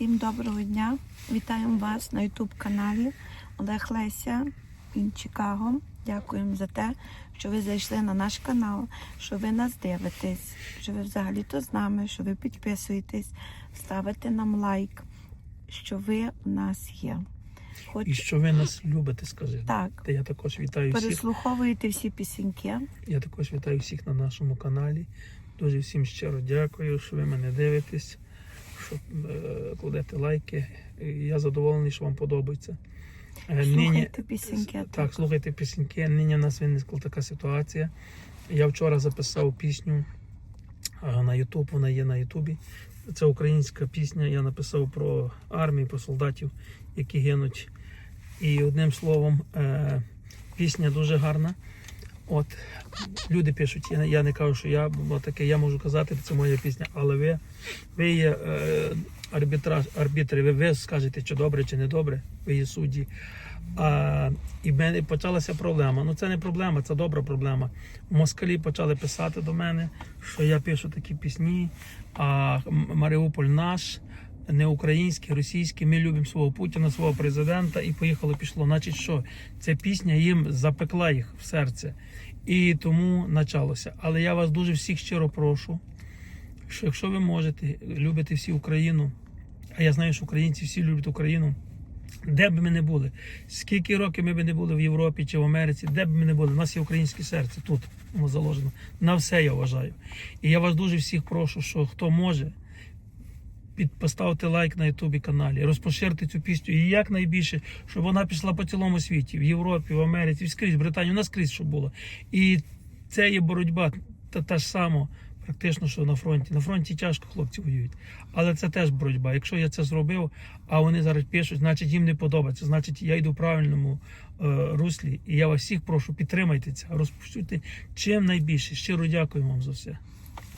Всім доброго дня! Вітаємо вас на YouTube каналі Олег Леся in Чикаго. Дякуємо за те, що ви зайшли на наш канал, що ви нас дивитесь, що ви взагалі-то з нами, що ви підписуєтесь, ставите нам лайк, що ви у нас є. І що ви нас любите, скажи. так, Та я також вітаю всіх. переслуховуєте всі пісеньки. Я також вітаю всіх на нашому каналі. Дуже всім щиро дякую, що ви мене дивитесь, що е, кладете лайки. Я задоволений, що вам подобається. Е, Слухайте пісеньки. Так, слухайте пісеньки. Нині в нас виникла така ситуація. Я вчора записав пісню е, на Ютуб, вона є на Ютубі. Це українська пісня. Я написав про армію, про солдатів, які гинуть. І одним словом, пісня дуже гарна. От люди пишуть, я, я не кажу, що я таке, я можу казати, це моя пісня, але ви, ви є е, арбітраж, арбітри, ви, ви скажете, чи добре, чи не добре, ви є судді. А, і в мене почалася проблема. Ну це не проблема, це добра проблема. Москалі почали писати до мене, що я пишу такі пісні, а Маріуполь наш, не український, російський. Ми любимо свого Путіна, свого президента, і поїхало, пішло. Значить, що ця пісня їм запекла їх в серце. І тому почалося. Але я вас дуже всіх щиро прошу, що якщо ви можете, любите всі Україну, а я знаю, що українці всі люблять Україну. Де б ми не були, скільки років ми б не були в Європі чи в Америці, де б ми не були, у нас є українське серце тут воно заложено. На все я вважаю. І я вас дуже всіх прошу, що хто може, під, поставте лайк на Ютубі каналі, розпоширте цю пісню і якнайбільше, щоб вона пішла по цілому світі, в Європі, в Америці, скрізь, в Британії, у нас скрізь щоб було. І це є боротьба та, та ж сама, практично, що на фронті. На фронті тяжко хлопці воюють. Але це теж боротьба. Якщо я це зробив, а вони зараз пишуть, значить їм не подобається. Значить, я йду в правильному е, руслі. І я вас всіх прошу, підтримайте це, розповсюдьте чим найбільше. Щиро дякую вам за все.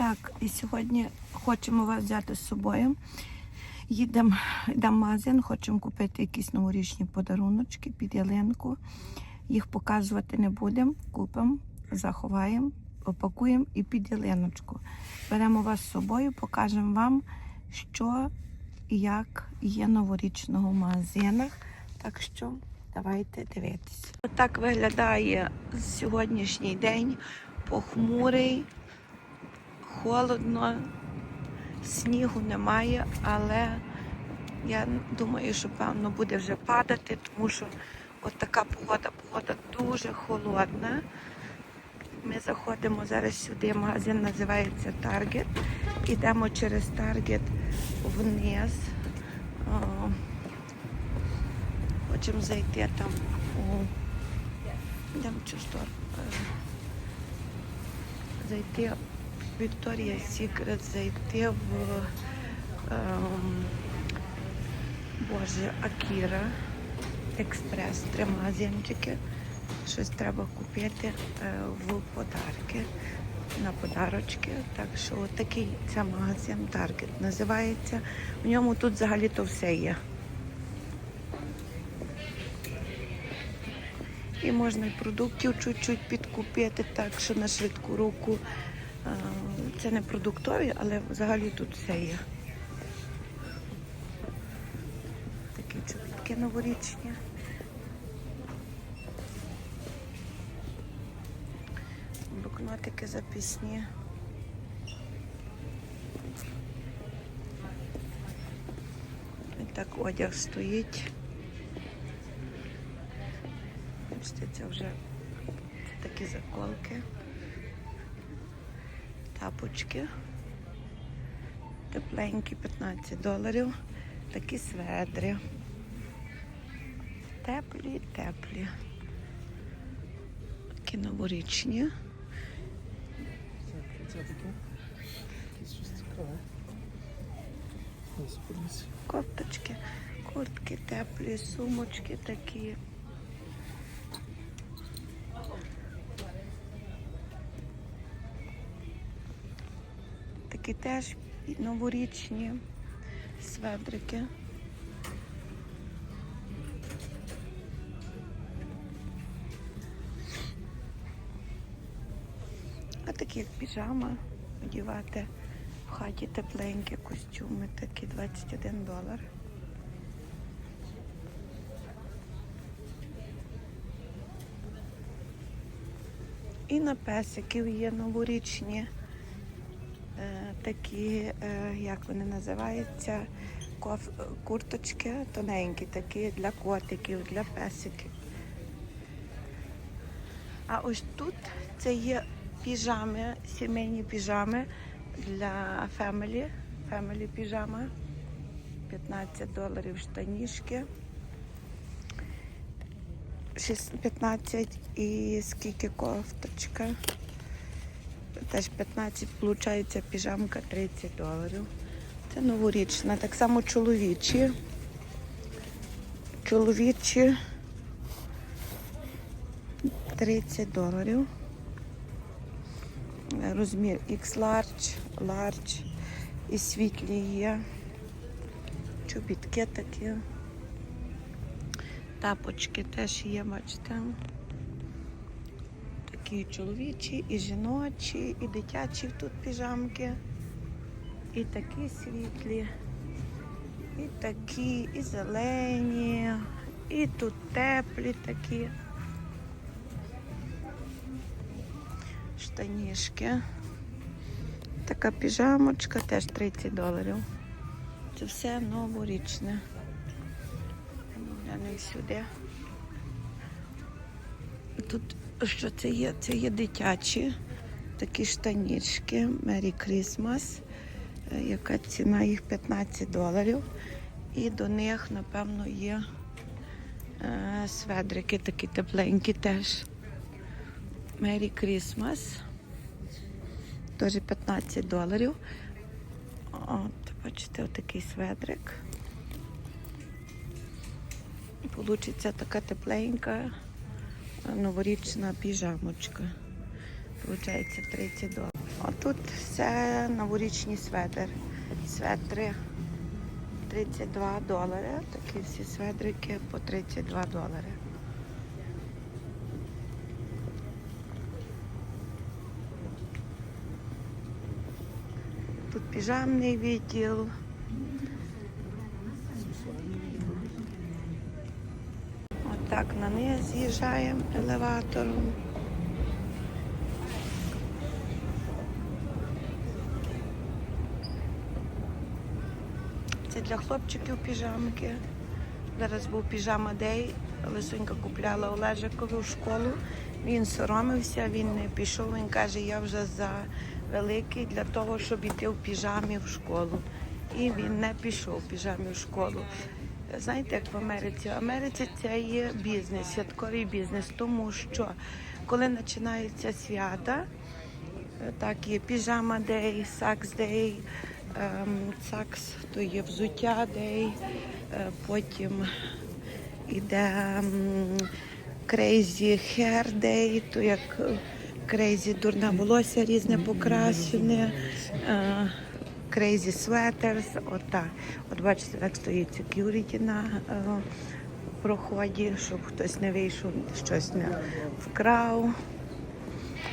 Так, і сьогодні хочемо вас взяти з собою. Їдемо в магазин, хочемо купити якісь новорічні подаруночки під ялинку. Їх показувати не будемо. Купимо, заховаємо, опакуємо і під ялиночку. Беремо вас з собою, покажемо вам, що і як є новорічного в магазинах. Так що давайте дивитися. Отак виглядає сьогоднішній день похмурий холодно, снігу немає, але я думаю, що певно буде вже падати, тому що от така погода, погода дуже холодна. Ми заходимо зараз сюди, магазин називається Target. Ідемо через Target вниз. Хочемо зайти там у йдемо в. Е, Зайти Вікторія Сікрет зайти в ем, Боже Акіра Експрес. Три магазинчики. Щось треба купити е, в подарки. На подарочки. Так що такий це магазин Target називається. В ньому тут взагалі то все є. І можна і продуктів чуть-чуть підкупити, так що на швидку руку. Е, Це не продуктові, але взагалі тут все є. Такі чобітки новорічні. Блокнотики записні. І так одяг стоїть. Бачите, це вже такі заколки тапочки. Тепленькі 15 доларів. Такі сведри. Теплі, теплі. Такі новорічні. Це таке. Щось цікаве. Кофточки, куртки теплі, сумочки такі. Такі теж новорічні сведрики. А такі як піжама одівати В хаті тепленькі костюми, такі 21 долар. І на песиків є новорічні такі, е, як вони називаються, курточки тоненькі, такі для котиків, для песиків. А ось тут це є піжами, сімейні піжами для фемелі. Фемелі піжама. 15 доларів штанішки. 15 і скільки кофточка. Теж 15, виходить, піжамка 30 доларів. Це новорічна. Так само чоловічі. Чоловічі 30 доларів. Розмір X large, large і світлі є. Чобітки такі. Тапочки теж є, бачите. Такі чоловічі, і жіночі, і дитячі тут піжамки. І такі світлі, і такі, і зелені, і тут теплі такі. Штанішки. Така піжамочка теж 30 доларів. Це все новорічне. Глянемо сюди. Тут що це є? Це є дитячі такі штанішки Merry Christmas. Е, Яка ціна їх 15 доларів. І до них, напевно, є е, сведрики такі тепленькі теж. Merry Christmas. Теж 15 доларів. От, бачите, отакий сведрик. Получиться така тепленька новорічна піжамочка. Получається 30 доларів. А тут все новорічні светр. Светри 32 долари. Такі всі сведрики по 32 долари. Тут піжамний відділ. Отак на низ з'їжджаємо елеватором. Це для хлопчиків піжамки. Зараз був піжама дей. Лисонька купляла Олежикові в школу. Він соромився, він не пішов. Він каже, я вже за великий для того, щоб іти в піжамі в школу. І він не пішов в піжамі в школу. Знаєте, як в Америці? В Америці це є бізнес, святковий бізнес, тому що коли починаються свята, е, так є піжама дей, сакс дей, ем, сакс то є взуття дей, е, потім іде крейзі hair day, то як крейзі дурне волосся різне покрашене. Crazy Sweaters, отак. От бачите, так стоїть security на е, проході, щоб хтось не вийшов, щось не вкрав.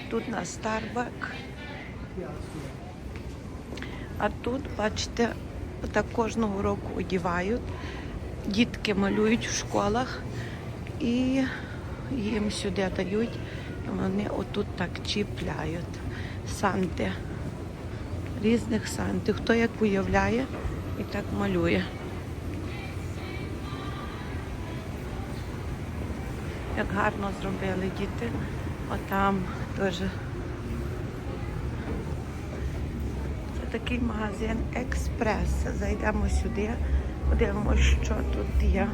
Тут на Starbucks. А тут, бачите, так кожного року одівають. Дітки малюють в школах і їм сюди дають, вони отут так чіпляють. Санти різних сантів. Хто як уявляє і так малює. Як гарно зробили діти. Отам теж. Це такий магазин Експрес. Зайдемо сюди, подивимося, що тут є.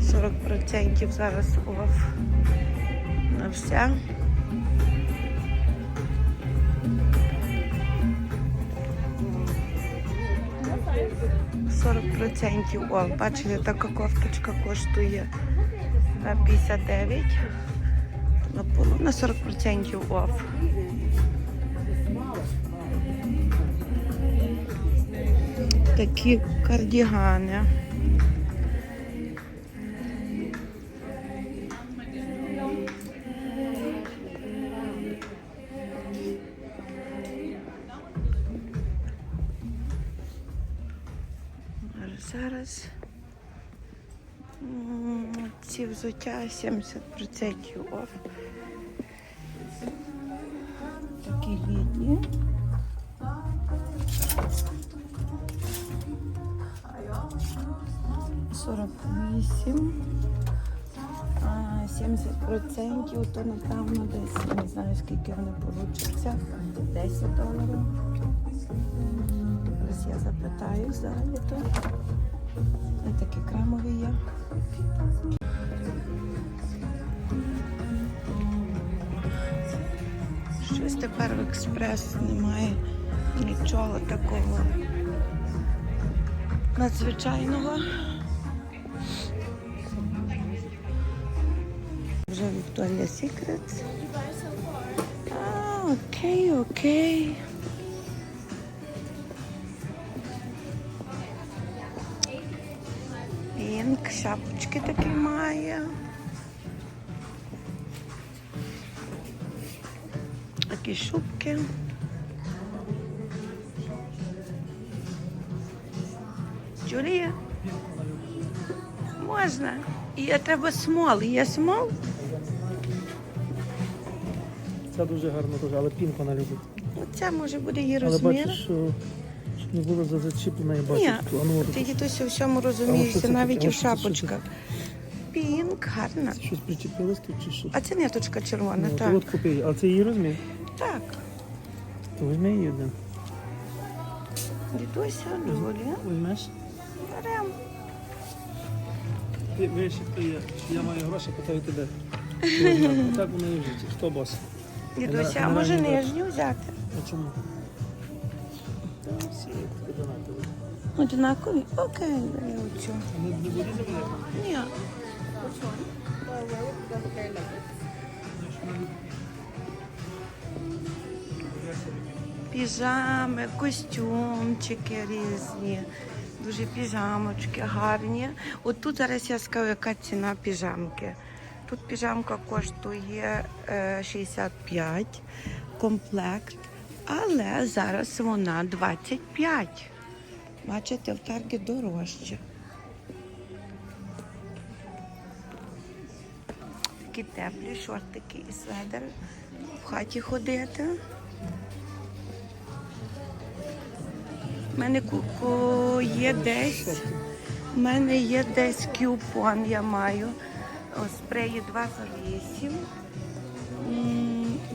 40% зараз оф на все. 40% О, Бачите, така кофточка коштує е, 59. На полу на 40% оф. Такі кардігани. Ці взуття 70% оф. Такі літні. Сорок вісім. А 70% то напевно десь не знаю скільки вони получаться. 10 доларів. Зараз я запитаю взагалі то. Такі кремові є. Щось тепер в експрес немає нічого такого надзвичайного. Вже Secret. А, окей, окей. Шапочки такі має. Такі шубки. Джулія? Можна. Є треба смол. Є смол? Це дуже гарно, дуже, але пінк вона любить. Оце може буде її Але бачиш, не було за- зачіплено, я бачу. Ні, тут. А ну, Ти дідусь у всьому розумієшся, навіть у це? шапочках. Пінк, гарна. щось причепилось тут чи що? А це ниточка червона, Ну, так. от купи. А це її розмір? Так. То візьми її один. Дідуся, Джулія. Візьмеш? Берем. Ти виші, хто є. Я маю гроші, питаю тебе. Так воно і в житті. Хто бос? Дідуся, а може нижню взяти? А чому? Одинакові? Окей, бери оцю. Ні. Піжами, костюмчики різні, дуже піжамочки гарні. От тут зараз я скажу, яка ціна піжамки. Тут піжамка коштує е, 65 комплект, але зараз вона 25. Бачите, в таргі дорожче. Такі теплі шортики і сведер. В хаті ходити. У мене куку є десь. У мене є десь кюпон, я маю. О, спреї 2 за 8.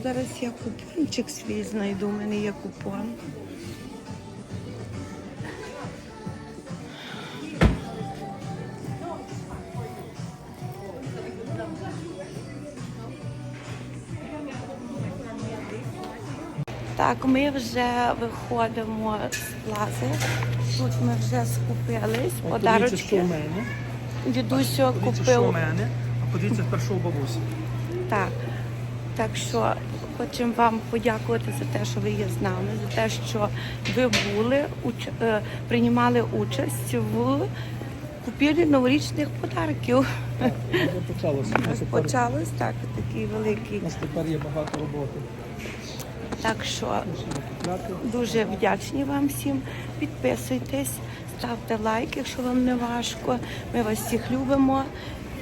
Зараз я купончик свій знайду, у мене є купон. Так, ми вже виходимо з плази. Тут ми вже скупились. Подивіться, що в Подарочки. мене. Дідусю Подивіться, що в купив. мене. А подивіться що у бабусі. Так. Так що хочемо вам подякувати за те, що ви є з нами, за те, що ви були, уч... е, приймали участь в купівлі новорічних подарків. Вже почалося. Почалось так, такий великий. У нас тепер є багато роботи. Так що Дуже вдячні вам всім. Підписуйтесь, ставте лайк, якщо вам не важко. Ми вас всіх любимо.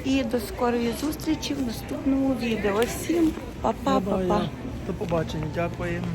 І до скорої зустрічі в наступному відео. Всім па-па-па-па. До побачення. Дякуємо.